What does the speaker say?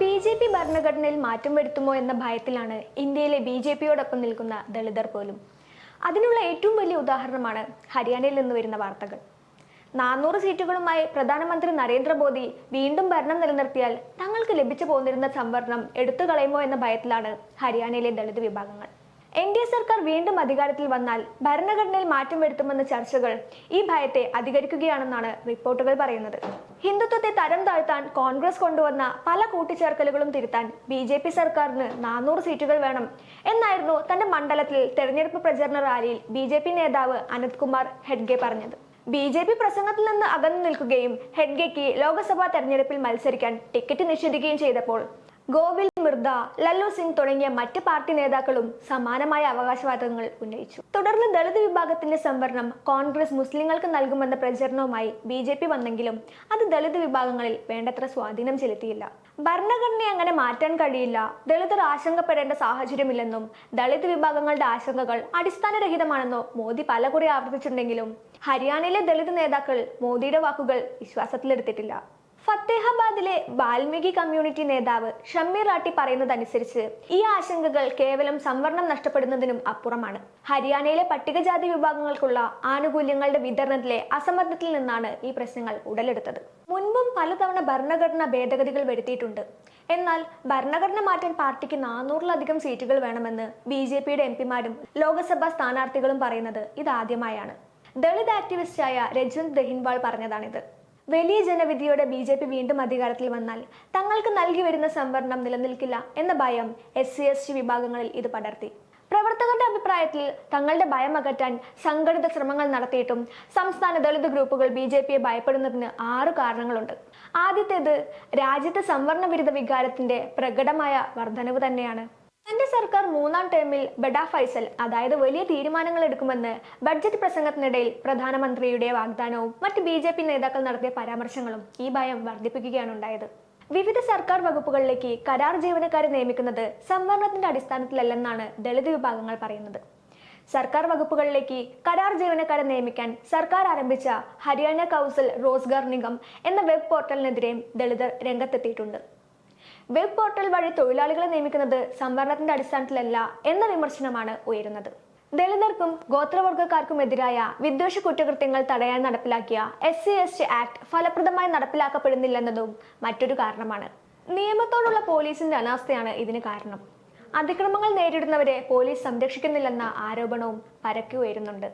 B J P ഭരണഘടനയിൽ മാറ്റം വരുത്തുമോ എന്ന ഭയത്തിലാണ് ഇന്ത്യയിലെ ബി ജെ പിയോടൊപ്പം നിൽക്കുന്ന ദളിതർ പോലും. അതിനുള്ള ഏറ്റവും വലിയ ഉദാഹരണമാണ് ഹരിയാനയിൽ നിന്ന് വരുന്ന വാർത്തകൾ. നാനൂറ് സീറ്റുകളുമായി പ്രധാനമന്ത്രി നരേന്ദ്രമോദി വീണ്ടും ഭരണം നിലനിർത്തിയാൽ തങ്ങൾക്ക് ലഭിച്ചു പോന്നിരുന്ന സംവരണം എടുത്തു കളയുമോ എന്ന ഭയത്തിലാണ് ഹരിയാനയിലെ ദളിത് വിഭാഗങ്ങൾ. എൻ ഡി എ സർക്കാർ വീണ്ടും അധികാരത്തിൽ വന്നാൽ ഭരണഘടനയിൽ മാറ്റം വരുത്തുമെന്ന ചർച്ചകൾ ഈ ഭയത്തെ അധികരിക്കുകയാണെന്നാണ് റിപ്പോർട്ടുകൾ പറയുന്നത്. ഹിന്ദുത്വത്തെ തരം താഴ്ത്താൻ കോൺഗ്രസ് കൊണ്ടുവന്ന പല കൂട്ടിച്ചേർക്കലുകളും തിരുത്താൻ ബി ജെ പി സർക്കാരിന് നാനൂറ് സീറ്റുകൾ വേണം എന്നായിരുന്നു തന്റെ മണ്ഡലത്തിൽ തെരഞ്ഞെടുപ്പ് പ്രചരണ റാലിയിൽ ബി ജെ പി നേതാവ് അനന്ത് കുമാർ ഹെഡ്ഗെ പറഞ്ഞത്. ബി ജെ പി പ്രസംഗത്തിൽ നിന്ന് അകന്നു നിൽക്കുകയും ഹെഡ്ഗെക്ക് ലോക്സഭാ തെരഞ്ഞെടുപ്പിൽ മത്സരിക്കാൻ ടിക്കറ്റ് നിഷേധിക്കുകയും ചെയ്തപ്പോൾ ഗോവിൽ മിർദ ലല്ലു സിംഗ് തുടങ്ങിയ മറ്റ് പാർട്ടി നേതാക്കളും സമാനമായ അവകാശവാദങ്ങൾ ഉന്നയിച്ചു. തുടർന്ന് ദളിത് വിഭാഗത്തിന്റെ സംവരണം കോൺഗ്രസ് മുസ്ലിങ്ങൾക്ക് നൽകുമെന്ന പ്രചരണവുമായി ബി ജെ പി വന്നെങ്കിലും അത് ദളിത് വിഭാഗങ്ങളിൽ വേണ്ടത്ര സ്വാധീനം ചെലുത്തിയില്ല. ഭരണഘടനയെ അങ്ങനെ മാറ്റാൻ കഴിയില്ല. ദളിതർ ആശങ്കപ്പെടേണ്ട സാഹചര്യമില്ലെന്നും ദളിത് വിഭാഗങ്ങളുടെ ആശങ്കകൾ അടിസ്ഥാനരഹിതമാണെന്നോ മോദി പലകുറി ആവർത്തിച്ചിട്ടുണ്ടെങ്കിലും ഹരിയാനയിലെ ദളിത് നേതാക്കൾ മോദിയുടെ വാക്കുകൾ വിശ്വാസത്തിലെടുത്തിട്ടില്ല. ഫത്തേഹാബാദിലെ വാൽമീകി കമ്മ്യൂണിറ്റി നേതാവ് ഷമ്മീർ റാട്ടി പറയുന്നതനുസരിച്ച് ഈ ആശങ്കകൾ കേവലം സംവരണം നഷ്ടപ്പെടുന്നതിനും അപ്പുറമാണ്. ഹരിയാനയിലെ പട്ടികജാതി വിഭാഗങ്ങൾക്കുള്ള ആനുകൂല്യങ്ങളുടെ വിതരണത്തിലെ അസമ്മർദ്ദത്തിൽ നിന്നാണ് ഈ പ്രശ്നങ്ങൾ ഉടലെടുത്തത്. മുൻപും പലതവണ ഭരണഘടനാ ഭേദഗതികൾ വരുത്തിയിട്ടുണ്ട്. എന്നാൽ ഭരണഘടന മാറ്റാൻ പാർട്ടിക്ക് നാനൂറിലധികം സീറ്റുകൾ വേണമെന്ന് ബി ജെ പിയുടെ എം പിമാരും ലോക്സഭാ സ്ഥാനാർത്ഥികളും പറയുന്നത് ഇതാദ്യമായാണ്. ദളിത് ആക്ടിവിസ്റ്റായ രജ്വന്ത് ദഹിൻവാൾ പറഞ്ഞതാണിത്. വലിയ ജനവിധിയോടെ ബി ജെ പി വീണ്ടും അധികാരത്തിൽ വന്നാൽ തങ്ങൾക്ക് നൽകി വരുന്ന സംവരണം നിലനിൽക്കില്ല എന്ന ഭയം എസ് സി എസ് ടി വിഭാഗങ്ങളിൽ ഇത് പടർത്തി. പ്രവർത്തകരുടെ അഭിപ്രായത്തിൽ തങ്ങളുടെ ഭയം അകറ്റാൻ സംഘടിത ശ്രമങ്ങൾ നടത്തിയിട്ടും സംസ്ഥാന ദളിത് ഗ്രൂപ്പുകൾ ബി ജെ പിയെ ഭയപ്പെടുന്നതിന് ആറ് കാരണങ്ങളുണ്ട്. ആദ്യത്തേത് രാജ്യത്തെ സംവരണ വിരുദ്ധ വികാരത്തിന്റെ പ്രകടമായ വർധനവ് തന്നെയാണ്. തന്റെ സർക്കാർ മൂന്നാം ടേമിൽ ബഡാ ഫൈസൽ അതായത് വലിയ തീരുമാനങ്ങൾ എടുക്കുമെന്ന് ബഡ്ജറ്റ് പ്രസംഗത്തിനിടയിൽ പ്രധാനമന്ത്രിയുടെ വാഗ്ദാനവും മറ്റ് ബി ജെ പി നേതാക്കൾ നടത്തിയ പരാമർശങ്ങളും ഈ ഭയം വർദ്ധിപ്പിക്കുകയാണ് ഉണ്ടായത്. വിവിധ സർക്കാർ വകുപ്പുകളിലേക്ക് കരാർ ജീവനക്കാരെ നിയമിക്കുന്നത് സംവരണത്തിന്റെ അടിസ്ഥാനത്തിലല്ലെന്നാണ് ദളിത് വിഭാഗങ്ങൾ പറയുന്നത്. സർക്കാർ വകുപ്പുകളിലേക്ക് കരാർ ജീവനക്കാരെ നിയമിക്കാൻ സർക്കാർ ആരംഭിച്ച ഹരിയാന കൗൺസിൽ റോസ്ഗാർ നിഗം എന്ന വെബ് പോർട്ടലിനെതിരെയും ദളിതർ രംഗത്തെത്തിയിട്ടുണ്ട്. വെബ് പോർട്ടൽ വഴി തൊഴിലാളികളെ നിയമിക്കുന്നത് സംവരണത്തിന്റെ അടിസ്ഥാനത്തിലല്ല എന്ന വിമർശനമാണ് ഉയരുന്നത്. ദളിതർക്കും ഗോത്രവർഗക്കാർക്കും എതിരായ വിദ്വേഷ കുറ്റകൃത്യങ്ങൾ തടയാൻ നടപ്പിലാക്കിയ S C S T act ഫലപ്രദമായി നടപ്പിലാക്കപ്പെടുന്നില്ലെന്നതും മറ്റൊരു കാരണമാണ്. നിയമത്തോടുള്ള പോലീസിന്റെ അനാസ്ഥയാണ് ഇതിന് കാരണം. അതിക്രമങ്ങൾ നേരിടുന്നവരെ പോലീസ് സംരക്ഷിക്കുന്നില്ലെന്ന ആരോപണവും പരക്കി ഉയരുന്നുണ്ട്.